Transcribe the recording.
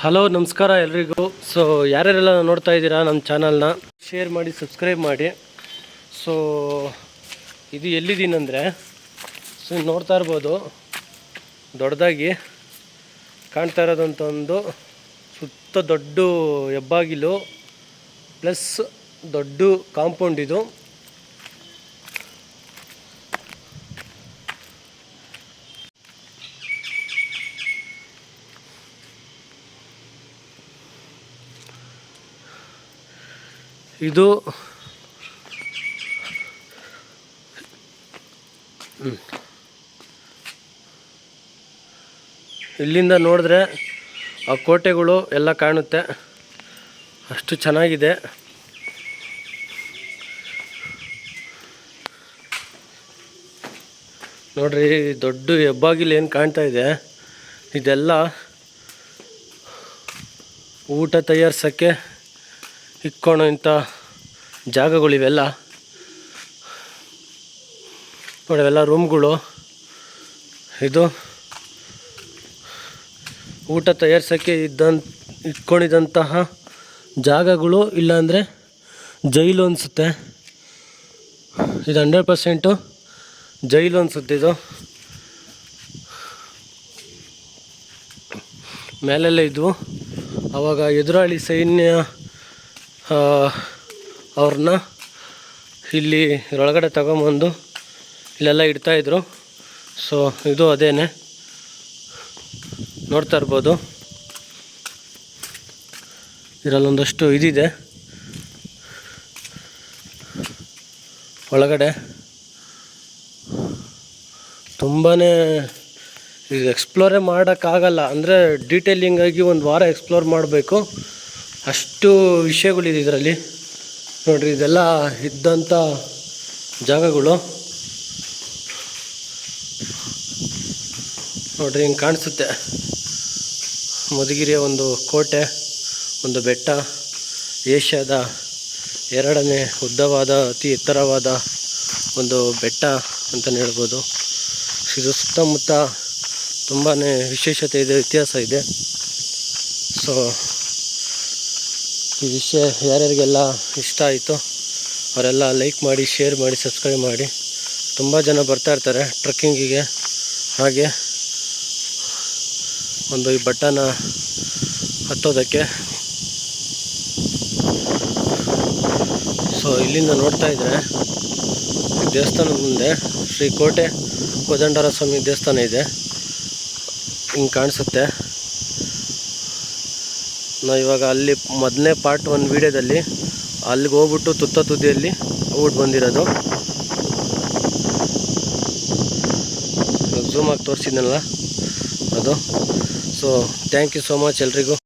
Hello, ನಮಸ್ಕಾರ ಎಲ್ರಿಗೂ. So ಯಾರ್ಯಾರೆಲ್ಲ ನೋಡ್ತಾ ಇದ್ದೀರಾ ನಮ್ಮ ಚಾನಲ್ನ ಶೇರ್ ಮಾಡಿ ಸಬ್ಸ್ಕ್ರೈಬ್ ಮಾಡಿ. ಸೊ ಇದು ಎಲ್ಲಿದ್ದೀನಂದರೆ ಸೊ ನೋಡ್ತಾ ಇರ್ಬೋದು. ದೊಡ್ಡದಾಗಿ ಕಾಣ್ತಾ ಇರೋದಂತ ಒಂದು ಸುತ್ತ ದೊಡ್ಡ ಹೆಬ್ಬಾಗಿಲು ಪ್ಲಸ್ ದೊಡ್ಡ ಕಾಂಪೌಂಡ್ ಇದು. ಇದು ಇಲ್ಲಿಂದ ನೋಡಿದ್ರೆ ಆ ಕೋಟೆಗಳು ಎಲ್ಲ ಕಾಣುತ್ತೆ. ಅಷ್ಟು ಚೆನ್ನಾಗಿದೆ. ನೋಡ್ರಿ, ದೊಡ್ಡ ಹೆಬ್ಬಾಗಿಲು ಏನು ಕಾಣ್ತಾ ಇದೆ. ಇದೆಲ್ಲ ಊಟ ತಯಾರಿಸೋಕ್ಕೆ ಇಕ್ಕೊಳೋ ಇಂಥ ಜಾಗಗಳಿವೆಲ್ಲ. ನೋಡವೆಲ್ಲ ರೂಮ್ಗಳು. ಇದು ಊಟ ತಯಾರಿಸೋಕ್ಕೆ ಇದ್ದಂತ, ಇಟ್ಕೊಂಡಿದ್ದಂತಹ ಜಾಗಗಳು, ಇಲ್ಲಾಂದರೆ ಜೈಲು ಅನಿಸುತ್ತೆ. ಇದು ಹಂಡ್ರೆಡ್ ಪರ್ಸೆಂಟು ಜೈಲು ಅನಿಸುತ್ತೆ ಇದು. ಮೇಲೆಲ್ಲ ಇದ್ವು. ಆವಾಗ ಎದುರಾಳಿ ಸೈನ್ಯ ಅವ್ರನ್ನ ಇಲ್ಲಿ ಒಳಗಡೆ ತಗೊಂಬಂದು ಇಲ್ಲೆಲ್ಲ ಇಡ್ತಾಯಿದ್ರು ಸೊ ಇದು ಅದೇನೆ. ನೋಡ್ತಾ ಇರ್ಬೋದು. ಇದರಲ್ಲೊಂದಷ್ಟು ಇದಿದೆ. ಒಳಗಡೆ ತುಂಬಾ ಇದು ಎಕ್ಸ್ಪ್ಲೋರೇ ಮಾಡೋಕ್ಕಾಗಲ್ಲ. ಅಂದರೆ ಡೀಟೇಲಿಂಗಾಗಿ ಒಂದು ವಾರ ಎಕ್ಸ್ಪ್ಲೋರ್ ಮಾಡಬೇಕು. ಅಷ್ಟು ವಿಷಯಗಳಿದೆ ಇದರಲ್ಲಿ. ನೋಡಿರಿ, ಇದೆಲ್ಲ ಇದ್ದಂಥ ಜಾಗಗಳು. ನೋಡಿರಿ, ಹಿಂಗೆ ಕಾಣಿಸುತ್ತೆ. ಮಧುಗಿರಿಯ ಒಂದು ಕೋಟೆ, ಒಂದು ಬೆಟ್ಟ, ಏಷ್ಯಾದ ಎರಡನೇ ಉದ್ದವಾದ, ಅತಿ ಎತ್ತರವಾದ ಒಂದು ಬೆಟ್ಟ ಅಂತಲೇ ಹೇಳ್ಬೋದು. ಇದು ಸುತ್ತಮುತ್ತ ತುಂಬಾ ವಿಶೇಷತೆ ಇದೆ ಇತಿಹಾಸ ಇದೆ. ಸೊ ಈ ವಿಷಯ ಯಾರ್ಯಾರಿಗೆಲ್ಲ ಇಷ್ಟ ಆಯಿತು ಅವರೆಲ್ಲ ಲೈಕ್ ಮಾಡಿ, ಶೇರ್ ಮಾಡಿ, ಸಬ್ಸ್ಕ್ರೈಬ್ ಮಾಡಿ. ತುಂಬ ಜನ ಬರ್ತಾ ಇರ್ತಾರೆ ಟ್ರಕ್ಕಿಂಗಿಗೆ. ಹಾಗೆ ಒಂದು ಈ ಬಟ್ಟನ ಹತ್ತೋದಕ್ಕೆ. ಸೊ ಇಲ್ಲಿಂದ ನೋಡ್ತಾ ಇದ್ದರೆ ದೇವಸ್ಥಾನದ ಮುಂದೆ ಶ್ರೀ ಕೋಟೆ ಕೋದಂಡರ ಸ್ವಾಮಿ ದೇವಸ್ಥಾನ ಇದೆ. ಹಿಂಗೆ ಕಾಣಿಸುತ್ತೆ. ನಾವು ಇವಾಗ ಅಲ್ಲಿ ಮೊದಲನೇ ಪಾರ್ಟ್ ಒನ್ ವೀಡಿಯೋದಲ್ಲಿ ಅಲ್ಲಿಗೆ ಹೋಗ್ಬಿಟ್ಟು ತುತ್ತ ತುದಿಯಲ್ಲಿ ಹೋಗ್ಬಿಟ್ಟು ಬಂದಿರೋದು. ಝೂಮ್ ಆಗಿ ತೋರಿಸಿದ್ನಲ್ಲ ಅದು. So thank you so much ಎಲ್ರಿಗೂ.